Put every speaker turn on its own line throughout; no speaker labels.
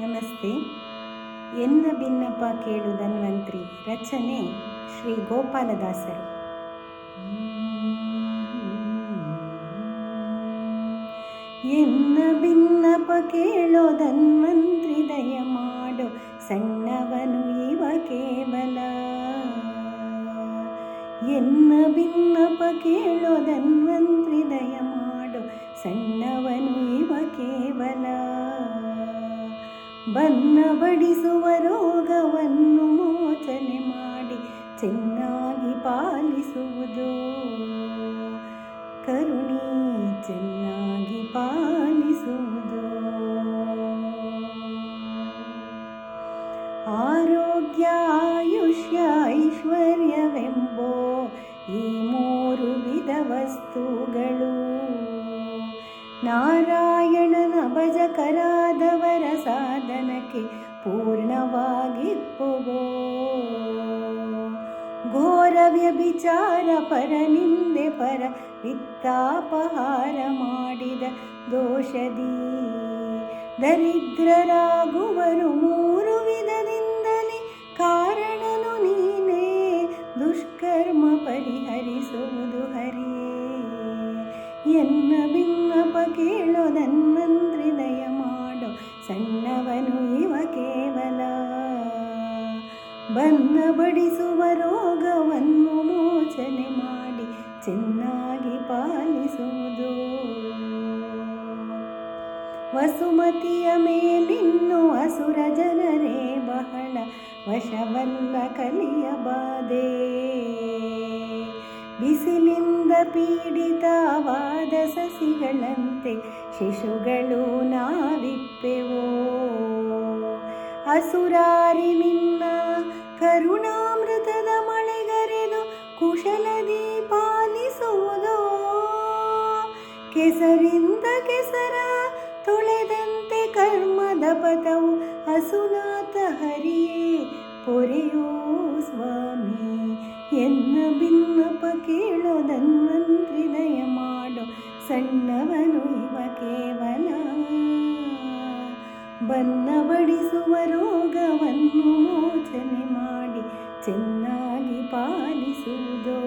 ನಮಸ್ತೆ. ಎನ್ನ ಭಿನ್ನಪ್ಪ ಕೇಳು ಧನ್ವಂತ್ರಿ, ರಚನೆ ಶ್ರೀ ಗೋಪಾಲದಾಸರು. ಎನ್ನ ಭಿನ್ನಪ್ಪ ಕೇಳೋ ಧನ್ವಂತ್ರಿ, ದಯ ಮಾಡು ಸಣ್ಣವನು ಇವ ಕೇವಲ. ಎನ್ನ ಭಿನ್ನಪ್ಪ ಕೇಳೋ ಧನ್ವಂತ್ರಿ, ದಯ ಮಾಡು ಸಣ್ಣವನು ಇವ ಕೇವಲ. ಬನ್ನ ಬಡಿಸುವ ರೋಗವನ್ನು ಮೋಚನೆ ಮಾಡಿ ಚೆನ್ನಾಗಿ ಪಾಲಿಸುವುದು. ಕರುಣಿ ಚೆನ್ನಾಗಿ ಪಾಲಿಸುವುದು. ಆರೋಗ್ಯ, ಆಯುಷ್ಯ, ಐಶ್ವರ್ಯವೆಂಬೋ ಈ ಮೂರು ವಿಧ ವಸ್ತುಗಳು. ನಾರಾಯಣನ ಭಜಕರಾದವರ ಸಾಧನಕ್ಕೆ ಪೂರ್ಣವಾಗಿಪ್ಪುವೋ ಘೋರ ವ್ಯಭಿಚಾರ ಪರ ನಿಂದೆ ಪರ ವಿತ್ತಾಪಹಾರ ಮಾಡಿದ ದೋಷದಿ. ದರಿದ್ರರಾಗುವರು ಮೂರು ವಿಧದಿಂದಲೇ ಕಾರಣನು ನೀನೇ. ದುಷ್ಕರ್ಮ ಪರಿಹರಿಸುವುದು ಹರಿಯೇ ಎನ್ನ ಬಿನ್ನಪ ಕೇಳೋ ಮಾಡೋ ಸಣ್ಣವನು ಇವ ಕೇವಲ ಬನ್ನ ಬಡಿಸುವ ರೋಗವನ್ನು ಮೋಚನೆ ಮಾಡಿ ಚೆನ್ನಾಗಿ ಪಾಲಿಸುವುದು. ವಸುಮತಿಯ ಮೇಲಿನ್ನು ಅಸುರ ಜನರೇ ಬಹಳ ವಶವಲ್ಲ ಕಲಿಯ ಬಾಧೆ ಬಿಸಿಲಿಂದ ಪೀಡಿತವಾದ ಸಸಿಗಳಂತೆ ಶಿಶುಗಳು ನಾವಿಪ್ಪೆವೋ. ಅಸುರಾರಿ ನಿನ್ನ ಕರುಣಾಮೃತದ ಮಳೆಗರೆದು ಕುಶಲದಿ ಪಾಲಿಸುವುದೋ. ಕೆಸರಿಂದ ಕೆಸರ ತೊಳೆದಂತೆ ಕರ್ಮದ ಪಥವು ಅಸುನಾಥ ಹರಿಯೇ ಪೊರೆಯೋ ಸ್ವಾಮಿ ಎನ್ನ ಭಿನ್ನಪ ಕೇಳೋ ಹೃದಯ ದಯ ಮಾಡೋ ಸಣ್ಣವನು ಇವ ಕೇವಲ. ಬನ್ನ ಬಡಿಸುವ ರೋಗವನ್ನು ಮೋಚನೆ ಮಾಡಿ ಚೆನ್ನಾಗಿ ಪಾಲಿಸುವುದೋ.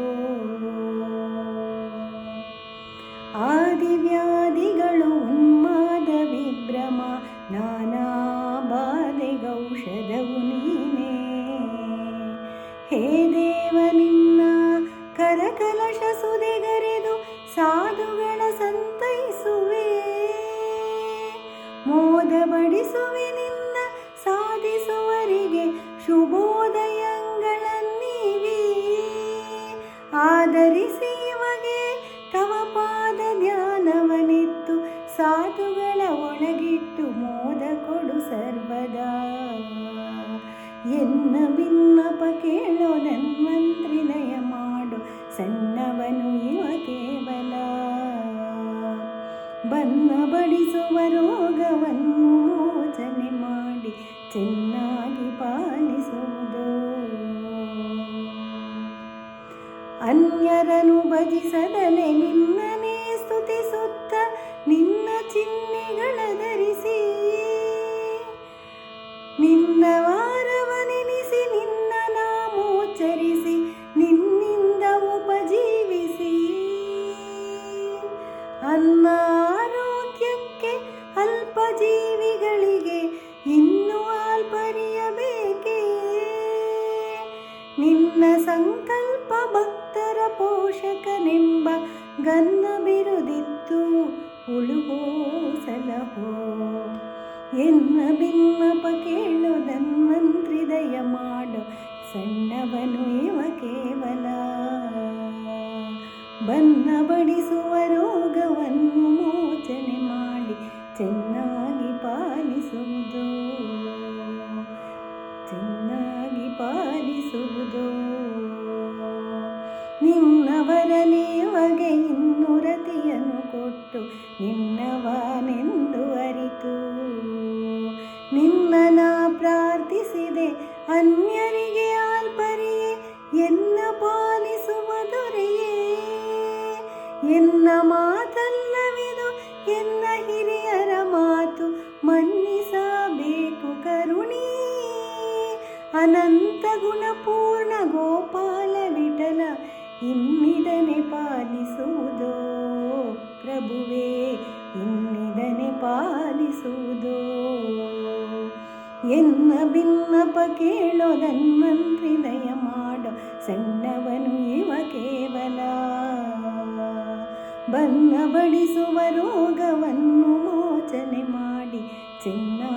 ಆದಿವ್ಯಾಧಿಗಳು ಉನ್ಮಾದ ವಿಭ್ರಮ, ನಾನಾ ಬಾಧೆಗೌಷಧವು ನೀನೇ. ಹೇ ದೇವ, ನಿನ್ನ ಕರಕಲಶ ಸುದೆಗರೆದು ಸಾಧುಗಳ ಸಂತೈಸುವೆ. ಮೋದ ಬಡಿಸುವೆ ನಿನ್ನ ಸಾಧಿಸುವರಿಗೆ ಶುಭೋದಯಗಳನ್ನೀವಿ. ಆಧರಿಸಿ ಇವಗೆ ತವ ಪಾದ ಧ್ಯಾನವನಿತ್ತು, ಸಾಧುಗಳ ಒಳಗಿಟ್ಟು ಮೋದ ಕೊಡು ಸರ್ವದಾ ಎನ್ನ ಭಿನ್ನಪ ಕೇಳೋ ಧನ್ವಂತ್ರಿ ದಯ ಮಾಡು ಸಣ್ಣವನು ಇವ ಕೇವಲ. ಬನ್ನ ಬಡಿಸುವ ರೋಗವನ್ನು ಮೋಚನೆ ಮಾಡಿ ಚೆನ್ನಾಗಿ ಪಾಲಿಸುವುದು. ಅನ್ಯರನು ಭಜಿಸದಲೆ ನಿನ್ನನೇ ಸ್ತುತಿಸುತ್ತ ನಿನ್ನ ಚಿಹ್ನೆಗಳ ಧರಿಸಿ. ನಿನ್ನ ಸಂಕಲ್ಪ ಭಕ್ತರ ಪೋಷಕನೆಂಬ ಗನ್ನ ಬಿರುದಿತ್ತು. ಉಳುಗೋ ಸಲಹೋ. ಎನ್ನ ಭಿನ್ನಪ ಕೇಳು ಧನ್ವಂತ್ರಿ ದಯ ಮಾಡು. ಸಣ್ಣವನು ಇವ ಕೇವಲ. ಬನ್ನ ಬಡಿಸುವ ರೋಗವನ್ನು ಮೋಚನೆ ಮಾಡಿ ಚೆನ್ನಾಗಿ ಪಾಲಿಸುವುದು. ಚೆನ್ನಾಗಿ ಪಾಲಿಸುವುದು. ನಿನ್ನವರಲೇವಗೆ ಇನ್ನುರತಿಯನ್ನು ಕೊಟ್ಟು ನಿನ್ನವನೆಂದು ಅರಿತು. ನಿನ್ನನ ಪ್ರಾರ್ಥಿಸಿದೆ ಅನ್ಯರಿಗೆ ಆಲ್ಪರಿಯೇ ಎನ್ನ ಪಾಲಿಸುವ ದೊರೆಯೇ? ಎನ್ನ ಮಾತಲ್ಲವಿದು, ಎನ್ನ ಹಿರಿಯರ ಮಾತು ಮನ್ನಿಸಬೇಕು ಅನಂತ ಗುಣಪೂರ್ಣ ಗೋಪಾಲ ವಿಠಲ ಇನ್ನಿದನೆ ಪಾಲಿಸುವುದೋ. ಪ್ರಭುವೇ, ಇನ್ನಿದನೆ ಪಾಲಿಸುವುದೋ. ಎನ್ನ ಭಿನ್ನಪ ಕೇಳೋ ನನ್ನಂತ್ರಿ ದಯ ಮಾಡೋ. ಸಣ್ಣವನು ಇವ ಕೇವಲ. ಬನ್ನ ಬಡಿಸುವ ರೋಗವನ್ನು ಮೋಚನೆ ಮಾಡಿ. ಚೆನ್ನಾಗಿ